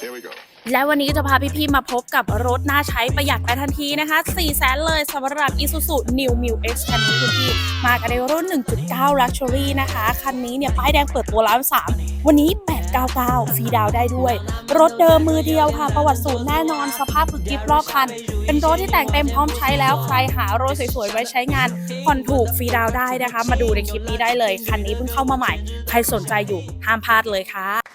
Here we go. และวันนี้จะพาพี่ๆมาพบกับรถน่าใช้ประหยัดไปทันทีนะคะ4แสนเลยสำหรับ Isuzu New m i l X คันนี้คุณพี่ มากันในรุ่น 1.9 Luxury นะคะ คันนี้เนี่ยป้ายแดงเปิดตัวล้านสามวันนี้ 899 ฟรีดาวได้ด้วย รถเดิมมือเดียวค่ะ ประวัติศูนย์แน่นอนสภาพคือกิฟรอบคัน เป็นรถที่แต่งเต็มพร้อมใช้แล้วใครหารถสวยๆไว้ใช้งานผ่อนถูกฟรีดาวได้นะคะ มาดูในคลิปนี้ได้เลย คันนี้เพิ่งเข้ามาใหม่ ใครสนใจอยู่ห้ามพลาดเลยค่ะ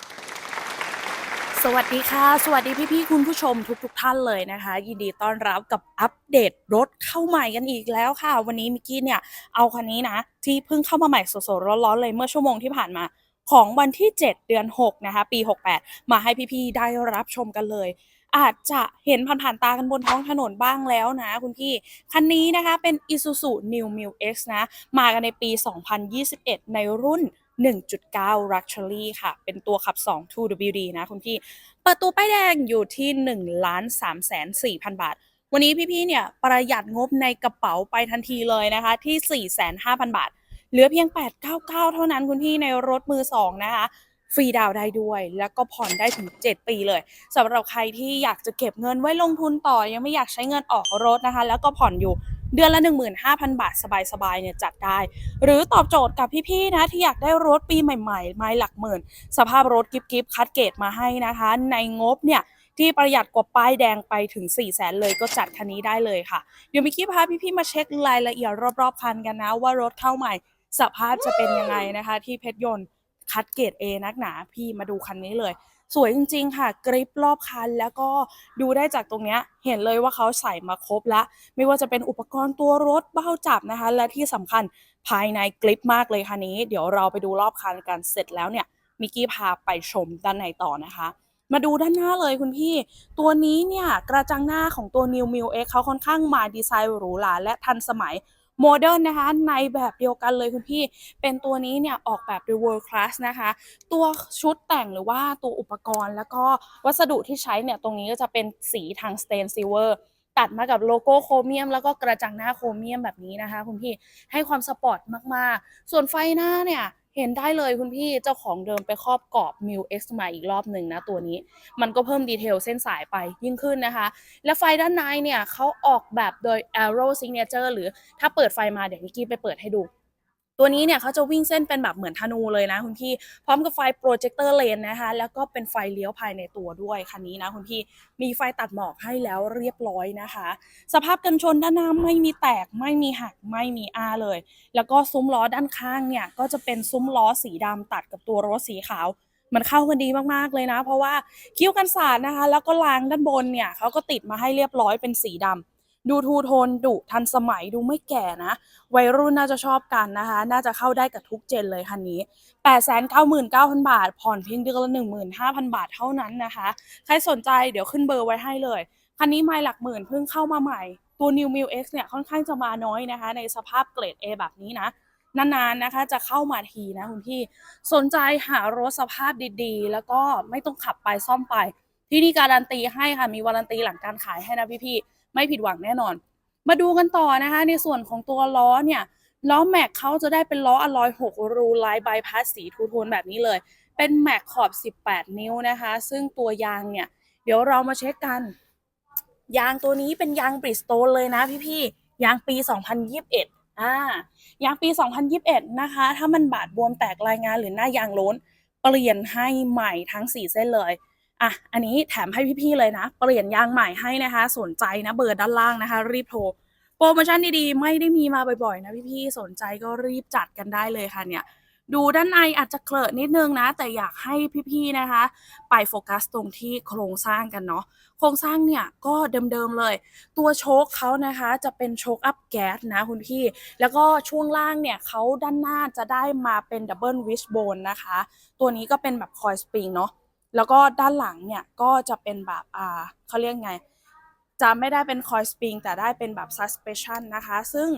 สวัสดีค่ะ สวัสดีพี่ๆคุณผู้ชมทุกๆทท่านเลยนะคะ ยินดีต้อนรับกับอัปเดตรถเข้าใหม่กันอีกแล้วค่ะ วันนี้มิกกี้เนี่ยเอาคันนี้นะ ที่เพิ่งเข้ามาใหม่สดๆร้อนๆเลยเมื่อชั่วโมงที่ผ่านมาของวันที่ 7 เดือน 6 นะคะ ปี 68 มาให้พี่ๆได้รับชมกันเลย อาจจะเห็นผ่านๆตากันบนท้องถนนบ้างแล้วนะคุณพี่ คันนี้นะคะเป็น Isuzu New m i l X นะ มากันในปี 2021 ในรุ่น 1.9 Luxury ค่ะ เป็นตัวขับ 2 2WD นะคุณพี่ เปิดตัวป้ายแดงอยู่ที่1ล้าน3แสน4พันบาทวันนี้พี่ๆ เนี่ยประหยัดงบในกระเป๋าไปทันทีเลยนะคะที่ 4 5 0 0 0 บาท เหลือเพียง 899 เท่านั้นคุณพี่ในรถมือ 2 นะคะ ฟรีดาวได้ด้วย แล้วก็ผ่อนได้ถึง 7 ปีเลยสำหรับใครที่อยากจะเก็บเงินไว้ลงทุนต่อ ยังไม่อยากใช้เงินออกรถนะคะ แล้วก็ผ่อนอยู่เดือนละ 15,000 บาท สบายๆเนี่ยจัดได้ หรือตอบโจทย์กับพี่ๆนะที่อยากได้รถปีใหม่ๆ ไม้หลักหมื่น สภาพรถกิฟๆคัดเกรดมาให้นะคะ ในงบเนี่ยที่ประหยัดกว่าป้ายแดงไปถึง 4 0 0แสนเลยก็จัดคันนี้ได้เลยค่ะ เดี๋ยวมิกี้พาพี่ๆมาเช็ครายละเอียดรอบๆคันกันนะว่ารถเข้าใหม่ สภาพจะเป็นยังไงนะคะ ที่เพชรยนต์ คัดเกรด A นักหนาพี่มาดูคันนี้เลย สวยจริงๆค่ะ กริปรอบคันแล้วก็ดูได้จากตรงเนี้ยเห็นเลยว่าเขาใส่มาครบแล้ว ไม่ว่าจะเป็นอุปกรณ์ตัวรถเบ้าจับนะคะ และที่สำคัญภายในกริปมากเลยคันนี้ เดี๋ยวเราไปดูรอบคันกันเสร็จแล้วเนี่ยมิกกี้พาไปชมด้านในต่อนะคะมาดูด้านหน้าเลยคุณพี่ ตัวนี้เนี่ย กระจังหน้าของตัว New m i l X เขาค่อนข้างมาดีไซน์หรูหราและทันสมัย โมเดิร์นนะคะในแบบเดียวกันเลยคุณพี่เป็นตัวนี้เนี่ยออกแบบโดย World Class นะคะ ตัวชุดแต่งหรือว่าตัวอุปกรณ์ แล้วก็วัสดุที่ใช้เนี่ยตรงนี้ก็จะเป็นสีทางสเตนซิลเวอร์ตัดมากับโลโก้โครเมียม แล้วก็กระจังหน้าโครเมียมแบบนี้นะคะ คุณพี่ให้ความสปอร์ตมากๆ ส่วนไฟหน้าเนี่ย เห็นได้เลยคุณพี่เจ้าของเดิมไปครอบกรอบ m i l X มาอีกรอบหนึ่งนะตัวนี้ มันก็เพิ่มดีเทลเส้นสายไปยิ่งขึ้นนะคะ และไฟด้านในเนี่ยเขาออกแบบโดย Aero Signature หรือถ้าเปิดไฟมาเดี๋ยวมิกกี้ไปเปิดให้ดู ตัวนี้เนี่ยเขาจะวิ่งเส้นเป็นแบบเหมือนธนูเลยนะคุณพี่พร้อมกับไฟโปรเจคเตอร์เลนนะคะ แล้วก็เป็นไฟเลี้ยวภายในตัวด้วยคันนี้นะคุณพี่มีไฟตัดหมอกให้แล้วเรียบร้อยนะคะ สภาพกันชนด้านหน้าไม่มีแตกไม่มีหักไม่มีอาเลย แล้วก็ซุ้มล้อด้านข้างเนี่ยก็จะเป็นซุ้มล้อสีดำตัดกับตัวรถสีขาวมันเข้ากันดีมากๆเลยนะ เพราะว่าคิ้วกันสาดนะคะ แล้วก็รางด้านบนเนี่ยเขาก็ติดมาให้เรียบร้อยเป็นสีดำ ดูทูโทนดุทันสมัยดูไม่แก่นะ วัยรุ่นน่าจะชอบกันนะคะ น่าจะเข้าได้กับทุกเจนเลยคันนี้ 899,000 บาท ผ่อนเพียงเดือนละ 15,000 บาทเท่านั้นนะคะ ใครสนใจเดี๋ยวขึ้นเบอร์ไว้ให้เลย คันนี้ไม่หลักหมื่นเพิ่งเข้ามาใหม่ ตัว New m i l X เนี่ยค่อนข้างจะมาน้อยนะคะ ในสภาพเกรด A แบบนี้นะนานๆนะคะจะเข้ามาทีนะคุณพี่สนใจหารถสภาพดีๆ แล้วก็ไม่ต้องขับไปซ่อมไป ที่นี่การันตีให้ค่ะมีวารันตีหลังการขายให้นะพี่ๆ ไม่ผิดหวังแน่นอน มาดูกันต่อนะคะ ในส่วนของตัวล้อเนี่ยล้อแม็กเขาจะได้เป็นล้ออลลอย6รูลายบายพาสสีทูโทนแบบนี้เลย เป็นแม็กขอบ 18 นิ้วนะคะ ซึ่งตัวยางเนี่ย เดี๋ยวเรามาเช็คกัน ยางตัวนี้เป็นยางบริสโตนเลยนะพี่ๆยางปี 2021อ่ายางปี 2021 นะคะ ถ้ามันบาดบวมแตกรายงานหรือหน้ายางล้น เปลี่ยนให้ใหม่ทั้ง 4 เส้นเลย อะอันนี้แถมให้พี่ๆเลยนะ เปลี่ยนยางใหม่ให้นะคะ สนใจนะเบอร์ด้านล่างนะคะ รีบโทรโปรโมชั่นดีๆ ไม่ได้มีมาบ่อยๆนะพี่ๆสนใจก็รีบจัดกันได้เลยค่ะเนี่ยดูด้านในอาจจะเคลอะนิดนึงนะ แต่อยากให้พี่ๆนะคะ ไปโฟกัสตรงที่โครงสร้างกันเนาะโครงสร้างเนี่ยก็เดิมๆเลย ตัวโชคเขานะคะจะเป็นโชคอัพแก๊สนะคุณพี่ แล้วก็ช่วงล่างเนี่ยเขาด้านหน้าจะได้มาเป็นดับเบิลวิชโบนนะคะ ตัวนี้ก็เป็นแบบคอยสปริงเนาะ แล้วก็ด้านหลังเนี่ยก็จะเป็นแบบอ่าเขาเรียกไง จะไม่ได้เป็นคอยสปริงแต่ได้เป็นแบบ suspension นะคะ ซึ่ง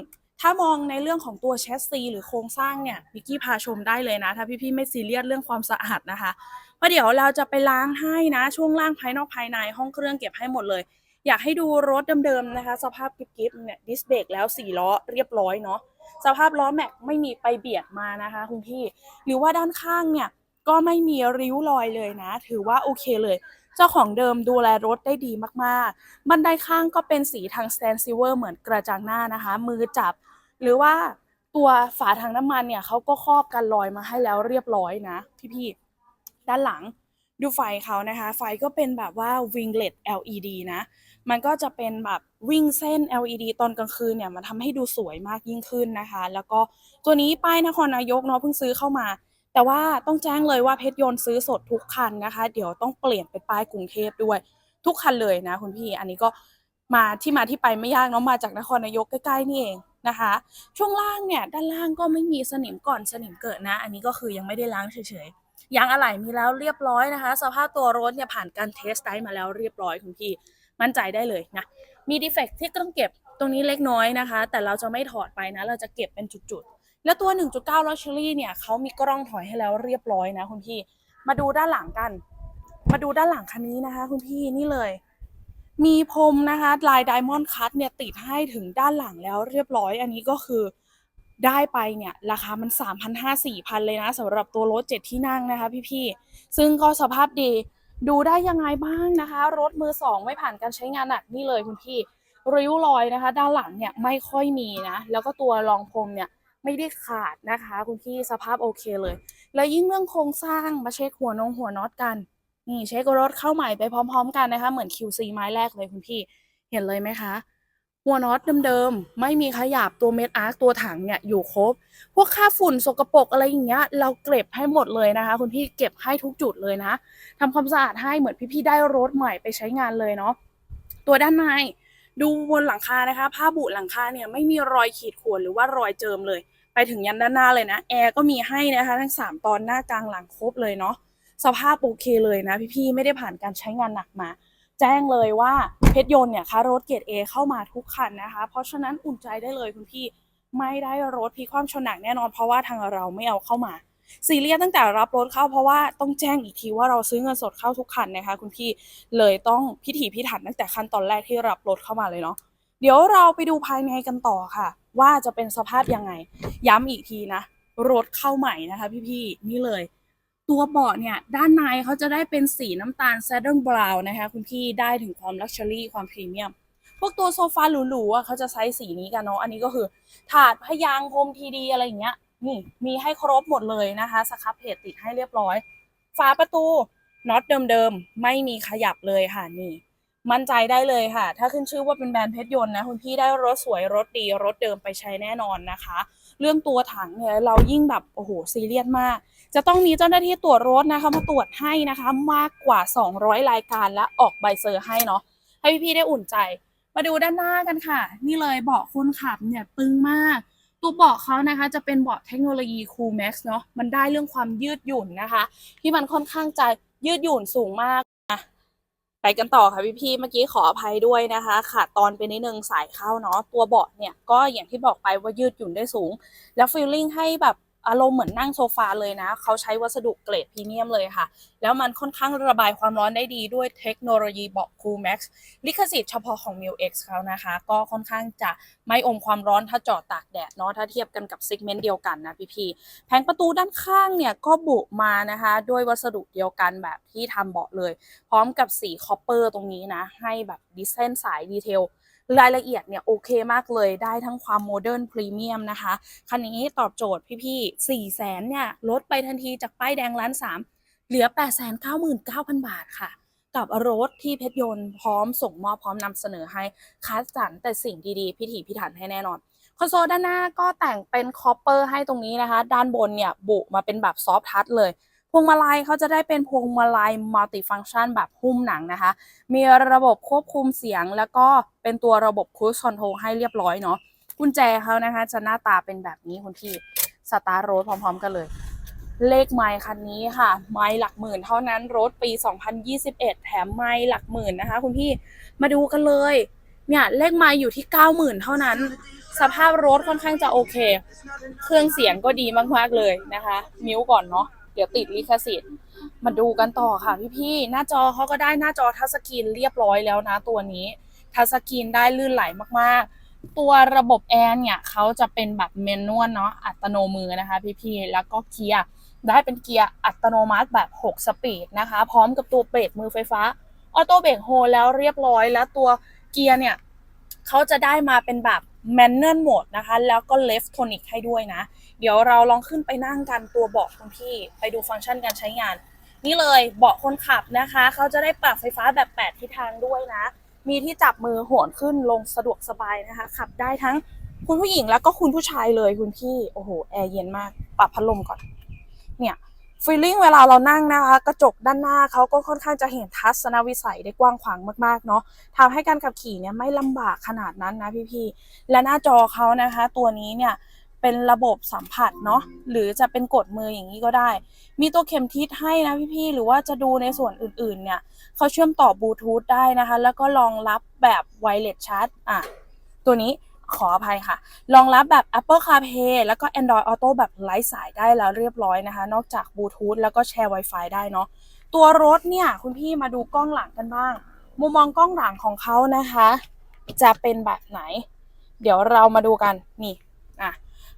ถ้ามองในเรื่องของตัวแชสซีหรือโครงสร้างเนี่ยวิกกี้พาชมได้เลยนะ ถ้าพี่ๆไม่ซีเรียสเรื่องความสะอาดนะคะเพราะเดี๋ยวเราจะไปล้างให้นะ ช่วงล่างภายนอกภายในห้องเครื่องเก็บให้หมดเลย อยากให้ดูรถเดิมๆนะคะ สภาพกิ๊บๆเนี่ยดิสเบรกแล้วสี่ล้อเรียบร้อยเนาะสภาพล้อแม็กไม่มีไปเบียดมานะคะคุณพี่ หรือว่าด้านข้างเนี่ย ก็ไม่มีริ้วรอยเลยนะ ถือว่าโอเคเลย เจ้าของเดิมดูแลรถได้ดีมากๆ บันไดข้างก็เป็นสีทางสแตนซิลเวอร์เหมือนกระจังหน้านะคะ มือจับ หรือว่าตัวฝาถังน้ำมันเนี่ยเขาก็ครอบกันรอยมาให้แล้วเรียบร้อยนะ พี่ๆ ด้านหลังดูไฟเขานะคะ ไฟก็เป็นแบบว่า winglet LED นะ มันก็จะเป็นแบบวิ่งเส้น LED ตอนกลางคืนเนี่ยมันทำให้ดูสวยมากยิ่งขึ้นนะคะ แล้วก็ตัวนี้ป้ายนครนายกเนาะเพิ่งซื้อเข้ามา แต่ว่าต้องแจ้งเลยว่าเพชรยนต์ซื้อสดทุกคันนะคะ เดี๋ยวต้องเปลี่ยนเป็นป้ายกรุงเทพด้วย ทุกคันเลยนะคุณพี่อันนี้ก็มาที่มาที่ไปไม่ยากเนาะมาจากนครนายกใกล้ๆนี่เองนะคะ ช่วงล่างเนี่ยด้านล่างก็ไม่มีสนิมก่อนสนิมเกิดนะ อันนี้ก็คือยังไม่ได้ล้างเฉยๆยางอะไหล่มีแล้วเรียบร้อยนะคะ สภาพตัวรถเนี่ยผ่านการเทสไดมาแล้วเรียบร้อยคุณพี่มั่นใจได้เลยนะมีดีเฟกที่ต้องเก็บตรงนี้เล็กน้อยนะคะ แต่เราจะไม่ถอดไปนะ เราจะเก็บเป็นจุด แล้วตัว 1.9 Luxury เนี่ยเขามีกล้องถอยให้แล้วเรียบร้อยนะคุณพี่ มาดูด้านหลังกัน มาดูด้านหลังคันนี้นะคะ คุณพี่นี่เลย มีพรมนะคะลายไดมอนด์คัตเนี่ยติดให้ถึงด้านหลังแล้วเรียบร้อย อันนี้ก็คือได้ไปเนี่ยราคามัน 3,500 4 0 0 เลยนะสำหรับตัวรถ 7 ที่นั่งนะคะพี่ๆ ซึ่งก็สภาพดีดูได้ยังไงบ้างนะคะ รถมือสองไม่ผ่านการใช้งานหนักนี่เลยคุณพี่ ริ้วรอยนะคะ ด้านหลังเนี่ยไม่ค่อยมีนะ แล้วก็ตัวรองพรมเนี่ย ไม่ได้ขาดนะคะ คุณพี่สภาพโอเคเลย แล้วยิ่งเรื่องโครงสร้างมาเช็คหัวนงหัวน็อตกันนี่เช็ครถเข้าใหม่ไปพร้อม ๆ กันนะคะ เหมือน QC ไม้แรกเลยคุณพี่เห็นเลยไหมคะ หัวน็อตเดิมๆ ไม่มีขยับตัวเม็ดอาร์คตัวถังเนี่ยอยู่ครบ พวกค่าฝุ่นสกปรกอะไรอย่างเงี้ย เราเก็บให้หมดเลยนะคะ คุณพี่เก็บให้ทุกจุดเลยนะทำความสะอาดให้เหมือนพี่ๆได้รถใหม่ไปใช้งานเลยเนาะตัวด้านใน ดูบนหลังคานะคะ ผ้าบุหลังคาเนี่ยไม่มีรอยขีดข่วนหรือว่ารอยเจิมเลย ไปถึงยันด้านหน้าเลยนะ แอร์ก็มีให้นะคะ ทั้ง 3 ตอนหน้ากลางหลังครบเลยเนาะสภาพโอเคเลยนะ พี่ๆ ไม่ได้ผ่านการใช้งานหนักมา แจ้งเลยว่าเพชรยนต์เนี่ยคะรถเกรด A เข้ามาทุกคันนะคะ เพราะฉะนั้นอุ่นใจได้เลยคุณพี่ไม่ได้รถพลิกความชนหนักแน่นอนเพราะว่าทางเราไม่เอาเข้ามา ซีเรียสตั้งแต่รับรถเข้าเพราะว่าต้องแจ้งอีกทีว่าเราซื้อเงินสดเข้าทุกคันนะคะคุณพี่เลยต้องพิถีพิถันตั้งแต่ขั้นตอนแรกที่รับรถเข้ามาเลยเนาะเดี๋ยวเราไปดูภายในกันต่อค่ะ ว่าจะเป็นสภาพยังไง ย้ำอีกทีนะรถเข้าใหม่นะคะ พี่ๆนี่เลย ตัวเบาะเนี่ยด้านในเขาจะได้เป็นสีน้ำตาล saddle brown นะคะ คุณพี่ได้ถึงความ luxury ความพรีเมียมพวกตัวโซฟาหรูๆอะเขาจะใช้สีนี้กันเนาะอันนี้ก็คือถาดพยางโฮมทีดีอะไรอย่างเงี้ย นี่มีให้ครบหมดเลยนะคะสครับเพจติดให้เรียบร้อย ฝาประตูน็อตเดิมๆไม่มีขยับเลยค่ะนี่มั่นใจได้เลยค่ะ ถ้าขึ้นชื่อว่าเป็นแบรนด์เพชรยนต์นะ คุณพี่ได้รถสวยรถดีรถเดิมไปใช้แน่นอนนะคะ เรื่องตัวถังเนี่ยเรายิ่งแบบโอ้โหซีเรียสมาก จะต้องมีเจ้าหน้าที่ตรวจรถนะคะมาตรวจให้นะคะมากกว่า 200 รายการและออกใบเซอร์ให้เนาะให้พี่ๆได้อุ่นใจ มาดูด้านหน้ากันค่ะ นี่เลยเบาะคนขับเนี่ยปึงมาก ตัวเบาะเขานะคะจะเป็นเบาะเทคโนโลยี Cool Max เนาะมันได้เรื่องความยืดหยุ่นนะคะ ที่มันค่อนข้างจะยืดหยุ่นสูงมากนะไปกันต่อค่ะพี่ๆเมื่อกี้ขออภัยด้วยนะคะขาดตอนไปนิดนึงสายเข้าเนาะตัวเบาะเนี่ยก็อย่างที่บอกไปว่ายืดหยุ่นได้สูง แล้วฟีลลิ่งให้แบบ อารมณ์เหมือนนั่งโซฟาเลยนะ เขาใช้วัสดุเกรดพรีเมียมเลยค่ะ แล้วมันค่อนข้างระบายความร้อนได้ดีด้วยเทคโนโลยีเบาะ Cool Max ลิขสิทธิ์เฉพาะของ m i l X เขานะคะ ก็ค่อนข้างจะไม่อมความร้อนถ้าจอดตากแดดเนาะถ้าเทียบกันกับซิกเมนต์เดียวกันนะพี่ๆแผงประตูด้านข้างเนี่ยก็บุมานะคะ ด้วยวัสดุเดียวกันแบบที่ทำเบาะเลย พร้อมกับสีคอปเปอร์ตรงนี้นะ ให้แบบดีไซน์สายดีเทล รายละเอียดเนี่ยโอเคมากเลยได้ทั้งความโมเดิร์นพรีเมียมนะคะ คันนี้ตอบโจทย์พี่ๆ4 0 0แสนเนี่ยลดไปทันทีจากป้ายแดงล้านสามเหลือ 8 9 9 0 0 0 บาทค่ะ กับรถที่เพชรยนต์พร้อมส่งมอบพร้อมนำเสนอให้คัดสรรแต่สิ่งดีๆ พิถีพิถันให้แน่นอนคอนโซลด้านหน้าก็แต่งเป็นคอปเปอร์ให้ตรงนี้นะคะ ด้านบนเนี่ยบุมาเป็นแบบซอฟทัชเลย พวงมาลัยเขาจะได้เป็นพวงมาลัยมัลติฟังชันแบบหุ้มหนังนะคะ มีระบบควบคุมเสียง แล้วก็เป็นตัวระบบคูสคอนโทรลให้เรียบร้อยเนาะกุญแจเขานะคะ จะหน้าตาเป็นแบบนี้คุณพี่สตาร์รถพร้อม ๆ กันเลย เลขไมล์คันนี้ค่ะ ไมล์หลักหมื่นเท่านั้นรถปี 2021 แถมไมล์หลักหมื่นนะคะ คุณพี่มาดูกันเลยเนี่ยเลขไมล์อยู่ที่ 90,000 เท่านั้น สภาพรถค่อนข้างจะโอเค เครื่องเสียงก็ดีมากๆเลยนะคะ มิวก่อนเนาะ เดี๋ยวติดลิขสิทธิ์ มาดูกันต่อค่ะพี่ๆ หน้าจอเขาก็ได้หน้าจอทัชสกรีนเรียบร้อยแล้วนะตัวนี้ ทัชสกรีนได้ลื่นไหลมากๆ ตัวระบบแอร์เนี่ยเขาจะเป็นแบบเมนนวลเนาะอัตโนมือนะคะพี่ๆ แล้วก็เกียร์ได้เป็นเกียร์อัตโนมัติแบบ 6 สปีดนะคะ พร้อมกับตัวเบรกมือไฟฟ้า ออโต้เบรกโฮแล้วเรียบร้อย แล้วตัวเกียร์เนี่ยเขาจะได้มาเป็นแบบ manual mode นะคะ แล้วก็ left tonic ให้ด้วยนะ เดี๋ยวเราลองขึ้นไปนั่งกันตัวเบาะคุณพี่ไปดูฟังก์ชันการใช้งาน นี่เลยเบาะคนขับนะคะ เขาจะได้ปรับไฟฟ้าแบบ 8 ทิศทางด้วยนะ มีที่จับมือโหนขึ้นลงสะดวกสบายนะคะ ขับได้ทั้งคุณผู้หญิงแล้วก็คุณผู้ชายเลยคุณพี่โอ้โหแอร์เย็นมาก ปรับพัดลมก่อน เนี่ยฟีลลิ่งเวลาเรานั่งนะคะ กระจกด้านหน้าเขาก็ค่อนข้างจะเห็นทัศนวิสัยได้กว้างขวางมากๆเนาะทำให้การขับขี่เนี่ยไม่ลำบากขนาดนั้นนะพี่ๆและหน้าจอเขานะคะ ตัวนี้เนี่ย เป็นระบบสัมผัสเนาะหรือจะเป็นกดมืออย่างนี้ก็ได้ มีตัวเข็มทิศให้นะพี่ๆหรือว่าจะดูในส่วนอื่นๆเนี่ยเขาเชื่อมต่อบลูทูธได้นะคะ แล้วก็รองรับแบบไวเลสชาร์จอะตัวนี้ขออภัยค่ะ รองรับแบบ Apple CarPlay แล้วก็ Android Auto แบบไร้สายได้แล้วเรียบร้อยนะคะ นอกจากบลูทูธแล้วก็แชร์ Wi-Fi ได้เนาะตัวรถเนี่ย คุณพี่มาดูกล้องหลังกันบ้าง มุมมองกล้องหลังของเขานะคะ จะเป็นแบบไหน เดี๋ยวเรามาดูกันนี่อะ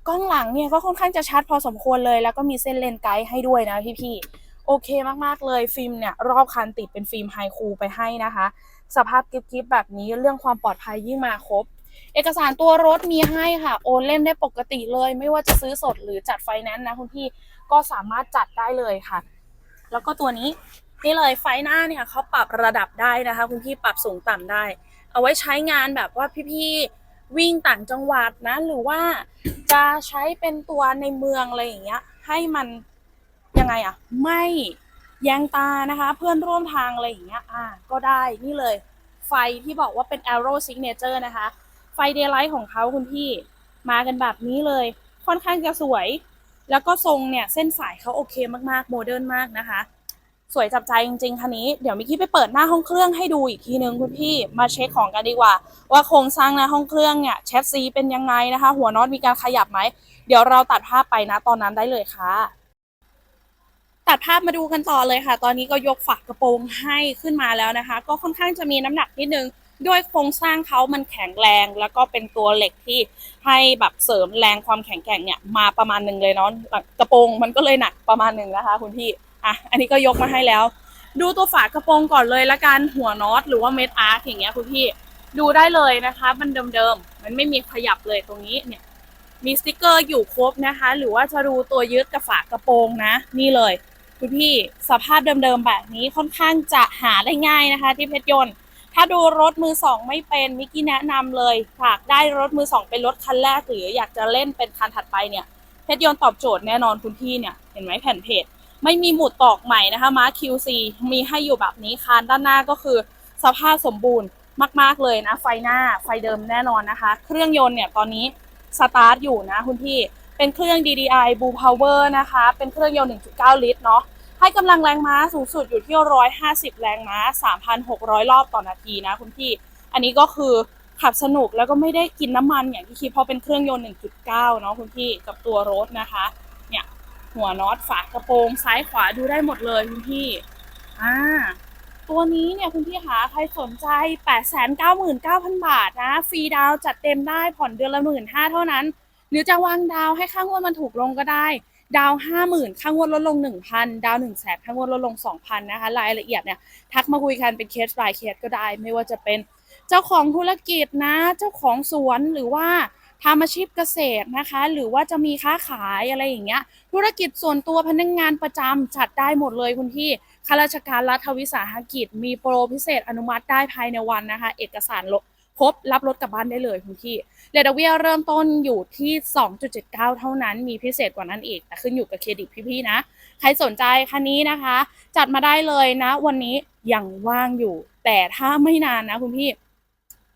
กล้องหลังเนี่ยก็ค่อนข้างจะชัดพอสมควรเลย แล้วก็มีเส้นเลนไกด์ให้ด้วยนะพี่ๆโอเคมากๆเลยฟิล์มเนี่ยรอบคันติดเป็นฟิล์มไฮคูลไปให้นะคะ สภาพกิ๊บๆแบบนี้เรื่องความปลอดภัยยิ่งมาครบ เอกสารตัวรถมีให้ค่ะ โอนเล่มได้ปกติเลย ไม่ว่าจะซื้อสดหรือจัดไฟแนนซ์นะคุณพี่ก็สามารถจัดได้เลยค่ะ แล้วก็ตัวนี้นี่เลยไฟหน้าเนี่ยเขาปรับระดับได้นะคะ คุณพี่ปรับสูงต่ำได้ เอาไว้ใช้งานแบบว่าพี่ๆ วิ่งต่างจังหวัดนะ หรือว่าจะใช้เป็นตัวในเมืองอะไรอย่างเงี้ย ให้มันยังไงอะไม่แยงตานะคะ เพื่อนร่วมทางอะไรอย่างเงี้ย อ่า ก็ได้นี่เลย ไฟที่บอกว่าเป็น Aero Signature นะคะ ไฟเดย์ไลท์ของเขาคุณพี่มากันแบบนี้เลย ค่อนข้างจะสวย แล้วก็ทรงเนี่ย เส้นสายเขาโอเคมากๆ โมเดิร์นมากนะคะ สวยจับใจจริงๆคันนี้เดี๋ยวมิกกี้ไปเปิดหน้าห้องเครื่องให้ดูอีกทีนึงคุณพี่มาเช็คของกันดีกว่า ว่าโครงสร้างหน้าห้องเครื่องเนี่ยแชสซีเป็นยังไงนะคะ หัวน็อตมีการขยับไหมเดี๋ยวเราตัดภาพไปนะตอนนั้นได้เลยค่ะ ตัดภาพมาดูกันต่อเลยค่ะ ตอนนี้ก็ยกฝากระโปรงให้ขึ้นมาแล้วนะคะ ก็ค่อนข้างจะมีน้ำหนักนิดนึงด้วยโครงสร้างเขามันแข็งแรง แล้วก็เป็นตัวเหล็กที่ให้แบบเสริมแรงความแข็งแกร่งเนี่ยมาประมาณหนึ่งเลยเนาะกระโปรงมันก็เลยหนักประมาณหนึ่งนะคะ คุณพี่ อะอันนี้ก็ยกมาให้แล้ว ดูตัวฝากระโปรงก่อนเลยละกันหัวน็อตหรือว่าเม็ดอาร์คอย่างเงี้ยคุณพี่ดูได้เลยนะคะ มันเดิมๆมันไม่มีขยับเลยตรงนี้เนี่ย มีสติกเกอร์อยู่ครบนะคะ หรือว่าจะดูตัวยึดกับฝากระโปรงนะ นี่เลยคุณพี่สภาพเดิมๆแบบนี้ค่อนข้างจะหาได้ง่ายนะคะ ที่เพชรยนต์ ถ้าดูรถมือสองไม่เป็นมิกกี้แนะนำเลยฝากได้รถมือสองเป็นรถคันแรกหรืออยากจะเล่นเป็นคันถัดไปเนี่ยเพชรยนต์ตอบโจทย์แน่นอนคุณพี่เนี่ยเห็นไหมแผ่นเพจ ไม่มีหมุดตอกใหม่นะคะมา QC มีให้อยู่แบบนี้คานด้านหน้าก็คือสภาพสมบูรณ์มาก ๆ เลยนะ ไฟหน้าไฟเดิมแน่นอนนะคะ เครื่องยนต์เนี่ยตอนนี้สตาร์ทอยู่นะคุณพี่ เป็นเครื่อง DDI Blue Power นะคะ เป็นเครื่องยนต์ 1.9 ลิตรเนาะ ให้กำลังแรงม้าสูงสุดอยู่ที่ 150 แรงม้า 3,600 รอบต่อนาทีนะคุณพี่ อันนี้ก็คือขับสนุกแล้วก็ไม่ได้กินน้ำมันอย่างที่คิดเพราะเป็นเครื่องยนต์ 1.9 เนาะคุณพี่กับตัวรถนะคะ เนี่ย หัวน็อตฝากระโปรงซ้ายขวาดูได้หมดเลยคุณพี่อ่าตัวนี้เนี่ยคุณพี่คะใครสนใจ 899,000 บาทนะ ฟรีดาวจัดเต็มได้ผ่อนเดือนละหมื่นห้าเท่านั้น หรือจะวางดาวให้ค่างวดมันถูกลงก็ได้ ดาวห้าหมื่นค่างวดลดลงหนึ่งพันดาวหนึ่งแสนค่างวดลดลงสองพันนะคะรายละเอียดเนี่ยทักมาคุยกันเป็นเคส by เคสก็ได้ ไม่ว่าจะเป็น เจ้าของธุรกิจนะ เจ้าของสวนหรือว่า ทำอาชีพเกษตรนะคะ หรือว่าจะมีค้าขายอะไรอย่างเงี้ย ธุรกิจส่วนตัวพนักงงานประจำจัดได้หมดเลยคุณพี่ข้าราชการรัฐวิสาหกิจ มีโปรพิเศษอนุมัติได้ภายในวันนะคะ เอกสารครบรับรถกลับบ้านได้เลยคุณพี่เรดเวียเริ่มต้นอยู่ที่ 2.79 เท่านั้น มีพิเศษกว่านั้นอีก แต่ขึ้นอยู่กับเครดิตพี่ๆนะ ใครสนใจคันนี้นะคะ จัดมาได้เลยนะ วันนี้ยังว่างอยู่ แต่ถ้าไม่นานนะคุณพี่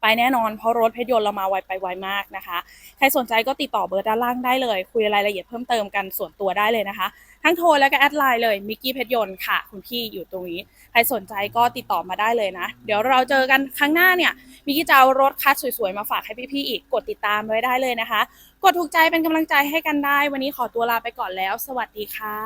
ไปแน่นอนเพราะรถเพชรยนต์เรามาไวไปไวมากนะคะ ใครสนใจก็ติดต่อเบอร์ด้านล่างได้เลย คุยรายละเอียดเพิ่มเติมกันส่วนตัวได้เลยนะคะ ทั้งโทรและก็แอดไลน์เลยมิกกี้เพชรยนต์ค่ะ คุณพี่อยู่ตรงนี้ ใครสนใจก็ติดต่อมาได้เลยนะ เดี๋ยวเราเจอกันครั้งหน้าเนี่ยมิกกี้จะเอารถคัสสวยๆมาฝากให้พี่ๆอีกกดติดตามไว้ได้เลยนะคะ กดถูกใจเป็นกำลังใจให้กันได้ วันนี้ขอตัวลาไปก่อนแล้ว สวัสดีค่ะ